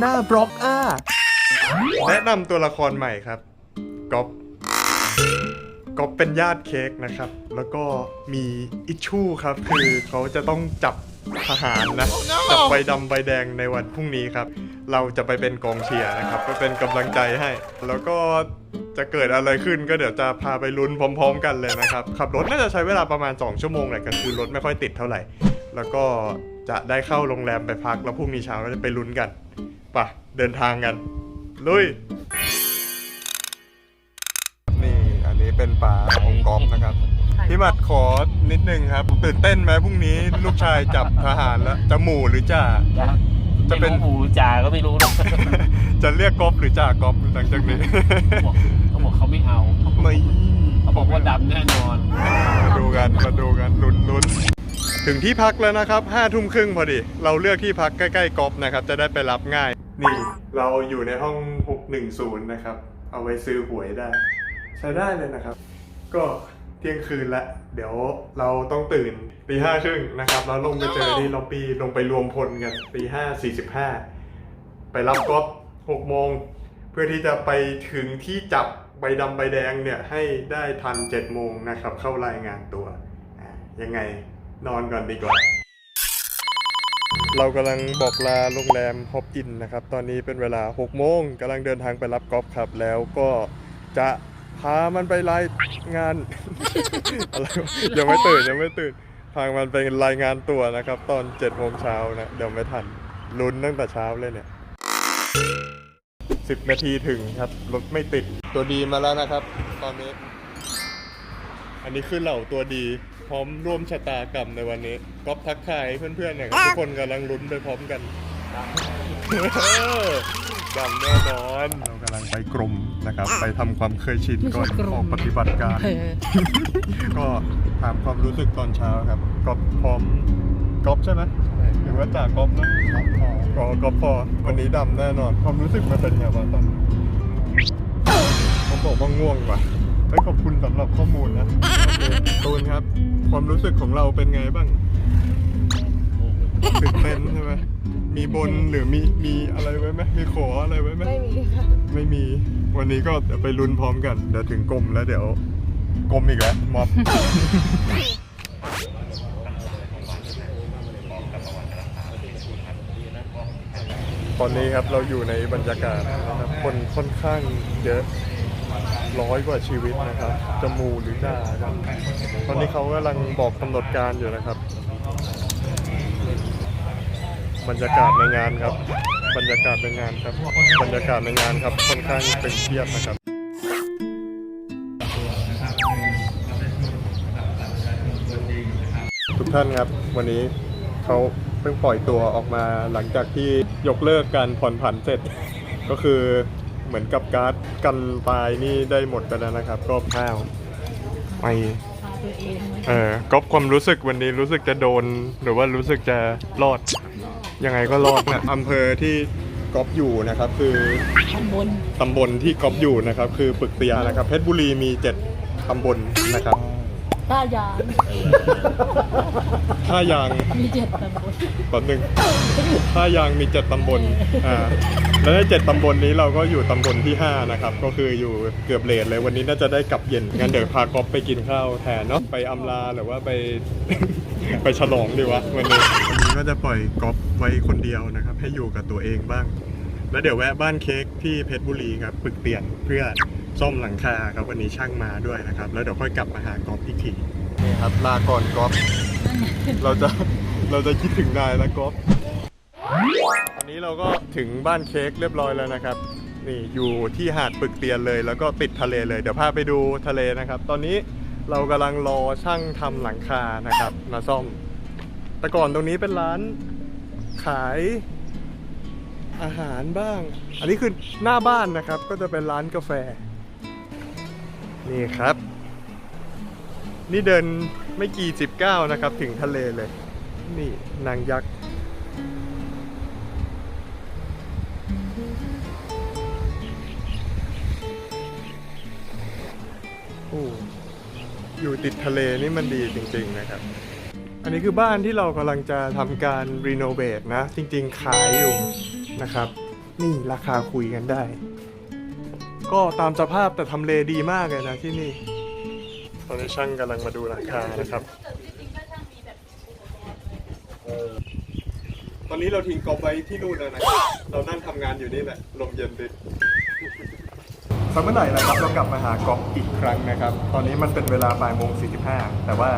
หน้าบล็อกอ้า แนะนำตัวละครใหม่ครับก๊อฟก๊อฟเป็นญาติเค้กนะครับ แล้วก็มีอิชชูครับ คือเขาจะต้องจับทหารนะ จับใบดำใบแดงในวันพรุ่งนี้ครับ เราจะไปเป็นกองเชียร์นะครับ ก็เป็นกำลังใจให้ แล้วก็จะเกิดอะไรขึ้นก็เดี๋ยวจะพาไปลุ้นพร้อม ๆ กันเลยนะครับ ขับรถน่าจะใช้เวลาประมาณ 2 ชั่วโมงแหละก็คือรถไม่ค่อยติดเท่าไหร่ แล้วก็จะได้เข้าโรงแรมไปพักแล้วพรุ่งนี้เช้าก็จะไปลุ้นกันไปะเดินทางกัน ลุย นี่อันนี้เป็นป่าของกอฟนะครับ พี่หมัดขอนิดนึงครับ ตื่นเต้นไหมพรุ่งนี้ลูกชายจับทหารแล้วจะหมู่หรือจ่า จะจะเป็นไม่รู้หมูจ่าก็ไม่รู้นะจะเรียกกอฟหรือจ่ากอฟหลังจากนี้เขาบอกเขาบอกเขาไม่เอาไม่เขาบอกว่าดำแน่นอน มาดูกันมาดูกันลุ้นลุ้นถึงที่พักแล้วนะครับห้าทุ่มครึ่งพอดี เราเลือกที่พักใกล้ๆกอฟนะครับ จะได้ไปรับง่าย นี่เราอยู่ในห้อง 610 นะครับ เอาไว้ซื้อหวยได้ ใช้ได้เลยนะครับ ก็เที่ยงคืนละ เดี๋ยวเราต้องตื่นตีห้าครึ่งนะครับ แล้วลงไปเจอที่ล็อบบี้ลงไปรวมพลกันตีห้าสี่สิบห้าไปรับกอล์ฟหกโมง เพื่อที่จะไปถึงที่จับใบดำใบแดงเนี่ยให้ได้ทันเจ็ดโมงนะครับ เข้ารายงานตัวอะยังไงนอนก่อนดีกว่า เรากำลังบอกลาโรงแรมฮอปอินนะครับ ตอนนี้เป็นเวลา 6 โมงกำลังเดินทางไปรับกอล์ฟครับ แล้วก็จะพามันไปรายงานอะไรยังไม่ตื่นยังไม่ตื่นพามันไปรายงานตัวนะครับ ตอน7โมงเช้านะเดี๋ยวไม่ทันลุ้นตั้งแต่เช้าเลยเนี่ย10นาทีถึงครับ รถไม่ติดตัวดีมาแล้วนะครับ ตอนนี้ อันนี้คือเหล่าตัวดี พร้อมร่วมชะตากรรมในวันนี้ก๊อฟทักทายเพื่อนๆเนี่ยครับทุกคนกำลังลุ้นไปพร้อมกันดำแน่นอน เรากำลังไปกรมนะครับ ไปทำความเคยชินก่อนไม่ใช่กรมออกปฏิบัติการ ก็ถามความรู้สึกตอนเช้าครับก๊อฟพร้อมก๊อฟใช่ไหมหรือว่าจ่าก๊อฟนะก๊อฟพอก๊อฟพอวันนี้ดำแน่นอน ความรู้สึกมันเป็นไงบ้างตอนผมบอกว่าง่วงว่ะ เฮ้ยขอบคุณสำหรับข้อมูลนะโอเคตูนครับ ความรู้สึกของเราเป็นไงบ้างตื่นเต้นใช่ไหมมีบนหรือมีมีอะไรไว้ไหมมีขออะไรไว้ไหมไม่มีค่ะไม่มี วันนี้ก็เดี๋ยวไปลุ้นพร้อมกัน เดี๋ยวถึงกรมแล้วเดี๋ยวกรมอีกแล้วม็อบ ตอนนี้ครับเราอยู่ในบรรยากาศนะครับคนค่อนข้างเยอะ ร้อยกว่าชีวิตนะครับ จมูหรือด่ากันตอนนี้เขากำลังบอกกำหนดการอยู่นะครับ บรรยากาศในงานครับ บรรยากาศในงานครับ บรรยากาศในงานครับค่อนข้างตึงเครียดนะครับทุกท่านครับวันนี้เขาเพิ่งปล่อยตัวออกมาหลังจากที่ยกเลิกการผ่อนผันเสร็จ ก็คือ เหมือนกับการ์ดกันตายนี่ได้หมดไปแล้วนะครับก็ข้าวไปพาตัวเองไหมเออก๊อฟความรู้สึกวันนี้รู้สึกจะโดน หรือว่ารู้สึกจะรอด ยังไงก็รอดนะอำเภอที่ก๊อฟอยู่นะครับคือข้างบนตำบลที่ก๊อฟอยู่นะครับ คือปึกเตียนะครับเพชรบุรีมีเจ็ดตำบลนะครับ ต้ายางท่ายางมีเจ็ดตำบลแป๊บหนึงท่ายางมีเจ็ดตำบลอ่าแล้วในเจ็ดตำบลนี้เราก็อยู่ตำบลที่ห้านะครับก็คืออยู่เกือบเลทเลยวันนี้น่าจะได้กลับเย็นงั้นเดี๋ยวพาก๊อฟไปกินข้าวแทนเนาะไปอำลาหรือว่าไปไปฉลองดีวะวันนี้วันนี้ก็จะปล่อยก๊อฟไว้คนเดียวนะครับ ให้อยู่กับตัวเองบ้าง แล้วเดี๋ยวแวะบ้านเค้กที่เพชรบุรีครับปึกเปลี่ยนเพื่อ ซ่อมหลังคาครับวันนี้ช่างมาด้วยนะครับ แล้วเดี๋ยวค่อยกลับมาหากอล์ฟอีกทีนี่ครับลาก่อนกอล์ฟเราจะเราจะคิดถึงนายแล้วกอล์ฟตอนนี้เราก็ถึงบ้านเค้กเรียบร้อยแล้วนะครับ นี่อยู่ที่หาดปึกเตียนเลย แล้วก็ติดทะเลเลยเดี๋ยวพาไปดูทะเลนะครับ ตอนนี้เรากำลังรอช่างทำหลังคานะครับ มาซ่อม แต่ก่อนตรงนี้เป็นร้านขายอาหารบ้าง อันนี้คือหน้าบ้านนะครับ ก็จะเป็นร้านกาแฟ นี่ครับ นี่เดินไม่กี่สิบเก้านะครับ ถึงทะเลเลย นี่นางยักษ์โอ้อยู่ติดทะเลนี่มันดีจริงๆนะครับ อันนี้คือบ้านที่เรากำลังจะทำการรีโนเวทนะ จริงๆขายอยู่นะครับ นี่ราคาคุยกันได้ ก็ตามสภาพแต่ทำเลดีมากเลยนะที่นี่ ตอนนี้ช่างกำลังมาดูราคานะครับ ตอนนี้เราทิ้งกอล์ฟไว้ที่นู่นแล้วนะครับเรานั่งทำงานอยู่นี่แหละ ลมเย็นดีสักเมื่อไหร่นะครับเรากลับมาหากอล์ฟอีกครั้งนะครับ ตอนนี้มันเป็นเวลาบ่ายโมงสี่สิบห้าแต่ว่า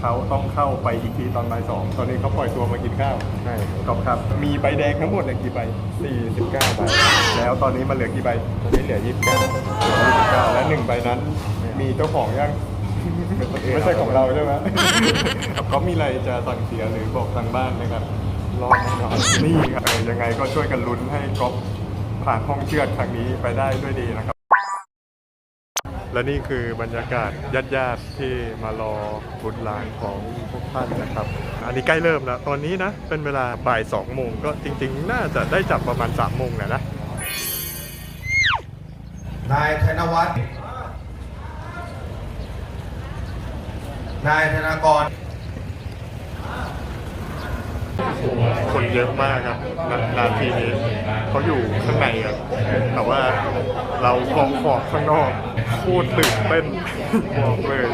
เขาต้องเข้าไปอีกทีตอนบ่ายสองตอนนี้เขาปล่อยตัวมากินข้าวใช่กอล์ฟครับมีใบแดงทั้งหมดเนี่ยกี่ใบสี่สิบเก้าใบแล้วตอนนี้มันเหลือกี่ใบตอนนี้เหลือยี่สิบเก้ายี่สิบเก้าและหนึ่งใบนั้น มีเจ้าของยังไม่ใช่ของเราใช่ไหมเขามีอะไรจะสั่งเสียหรือบอกทางบ้านนะครับรอดแน่นอนนี่ครับเออยังไงก็ช่วยกันลุ้นให้ก๊อฟผ่านห้องเชือดครั้งนี้ไปได้ด้วยดีนะครับ และนี่คือบรรยากาศญาติๆที่มารอบุตรหลานของพวกท่านนะครับ อันนี้ใกล้เริ่มแล้วตอนนี้นะ เป็นเวลาบ่ายสองโมงก็จริง ๆ น่าจะได้จับประมาณสามโมงแหละนะ นายธนวัฒน์ นายธนากร คนเยอะมากครับนานาทีนี้เขาอยู่ข้างในครับแต่ว่าเราขอบขอบข้างนอก โคตรตื่นเต้น บอกเลย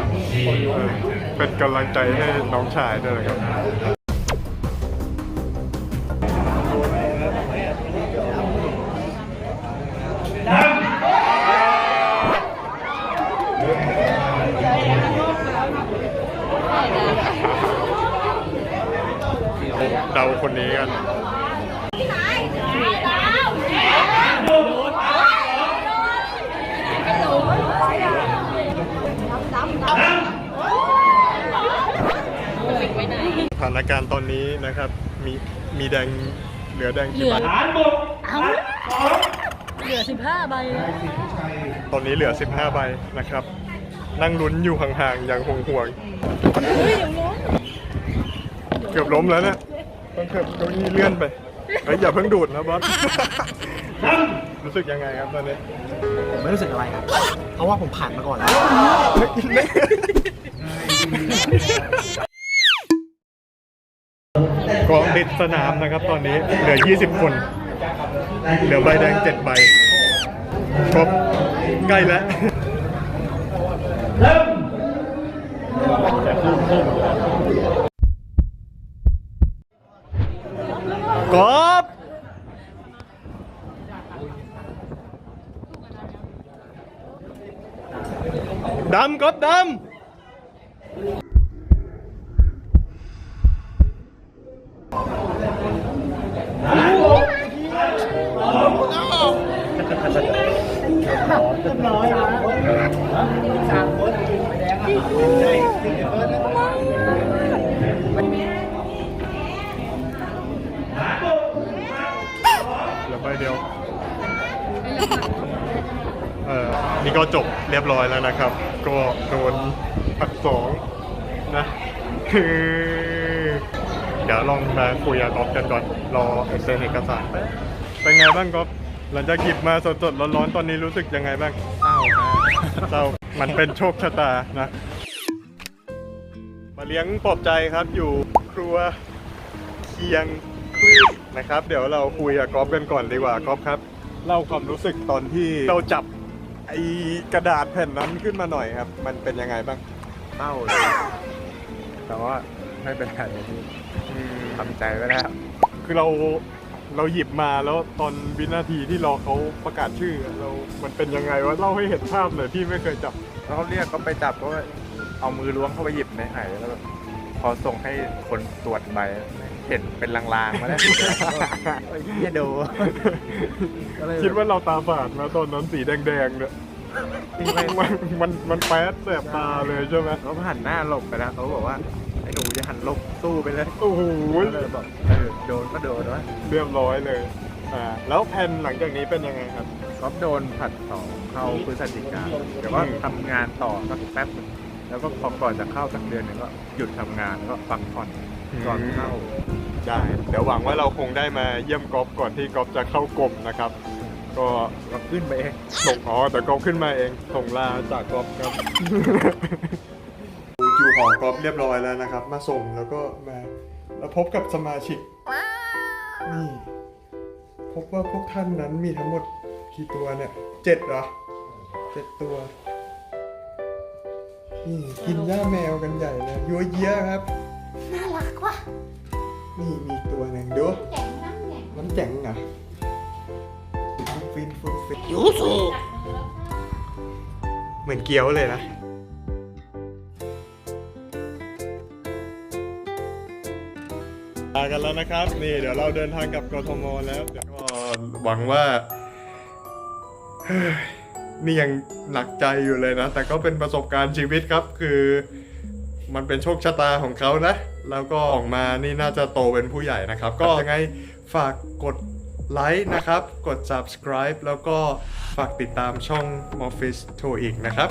เออเป็นกำลังใจให้น้องชายด้วยนะครับานการณ์ตอนนี้นะครับ มีมีแดงเหลือแดงเหกี่ลือใบเอ้าเหลือสิบห้าใบตอนนี้เหลือ 15 ใบนะครับ นั่งลุ้นอยู่ห่างๆอย่างห่วงห่วงเฮ้ยเดี๋ยวล้มๆเกือบล้มแล้วเนี่ยต้องเกือบเก้าอี้เลื่อนไปเฮ้ยอย่าเพิ่งดูดนะบอสรู้สึกยังไงครับตอนนี้ผมไม่รู้สึกอะไรครับเพราะว่าผมผ่านมาก่อนแล้วกองติ ดสนามนะครับตอนนี้เหลือ 20 คน เหลือใบแดง 7 ใบ ครบใกล้แล้วกอบดำกอบดำ เหลือใบเดียว เออนี่ก็จบเรียบร้อยแล้วนะครับ ก็โดนอักสองนะคือเดี๋ยวลองมาคุยกับก๊อฟกันก่อน รอเซ็นเอกสารแป๊บเป็นไงบ้างก๊อฟ หลังจากหยิบมาสดๆร้อนๆตอนนี้รู้สึกยังไงบ้างเศร้าครับเศร้ามันเป็นโชคชะตานะ มาเลี้ยงปลอบใจครับอยู่ครัวเคียงคลื่นนะครับ เดี๋ยวเราคุยกับก๊อฟกันก่อนดีกว่าก๊อฟครับ เล่าความรู้สึกตอนที่เราจับไอ้กระดาษแผ่นนั้นขึ้นมาหน่อยครับ มันเป็นยังไงบ้างเศร้าเลย แต่ว่าไม่เป็นไรเลยพี่ทำใจไว้แล้วคือเรา เราหยิบมาแล้วตอนวินาทีที่รอเขาประกาศชื่อ เรา มันเป็นยังไงวะเล่าให้เห็นภาพหน่อยพี่ไม่เคยจับ แล้วเขาเรียกก็ไปจับก็เอามือล้วงเข้าไปหยิบในไหแล้วแบบพอส่งให้คนตรวจใบเห็นเป็นลางๆมาแล้ว ไอ้เหี้ยดูก็เลยคิดว่าเราตาฝาดนะตอนนั้นสีแดงๆเนี่ยมันมันมันแป๊ดแสบตาเลยใช่ไหมเขาหันหน้าหลบไปแล้วเขาบอกว่าไอ้หนูจะหันหลบสู้ไปเลยโอ้โหก็เลยบอกเออ โดนก็โดนวะเรียบร้อยเลยอ่าแล้วแผนหลังจากนี้เป็นยังไงครับ ก็โดนผัดสองเข้าพฤศจิกาเดี๋ยวก็ทำงานต่อสักแป๊บหนึ่งแล้วก็พอก่อนจะเข้าสักเดือนหนึงก็หยุดทำงานแล้วก็ฟังผ่อนก่อนเข้า ได้เดี๋ยวหวังว่าเราคงได้มาเยี่ยมกอล์ฟก่อนที่กอล์ฟจะเข้ากรมนะครับ ก็ก็ขึ้นไปเอง ส่งอ๋อแต่กอล์ฟขึ้นมาเองส่งลาจากกอล์ฟครับ อยู่หอกอล์ฟเรียบร้อยแล้วนะครับ มาส่งแล้วก็มาแล้วพบกับสมาชิก นี่พบว่าพวกท่านนั้นมีทั้งหมดกี่ตัวเนี่ยเจ็ดเหรอเจ็ดตัวนี่กินหญ้าแมวกันใหญ่เลยยัวเยี้ยครับ น่ารักว่ะนี่มีตัวหนึ่งดูแจ๋งน้ำแข็งน้ำแจ๋งเหรอฟุ้งฟินฟุ้งฟินยูสูเหมือนเกี๊ยวเลยนะ กันแล้วนะครับ นี่เดี๋ยวเราเดินทางกับกทมแล้วเดี๋ยวก็หวังว่าเฮ้ยนี่ยังหนักใจอยู่เลยนะ แต่ก็เป็นประสบการณ์ชีวิตครับคือ มันเป็นโชคชะตาของเขานะ แล้วก็ออกมานี่น่าจะโตเป็นผู้ใหญ่นะครับ ก็ยังไงฝากกดไลค์นะครับ กด subscribe แล้วก็ฝากติดตามช่อง Morphis โทอีกนะครับ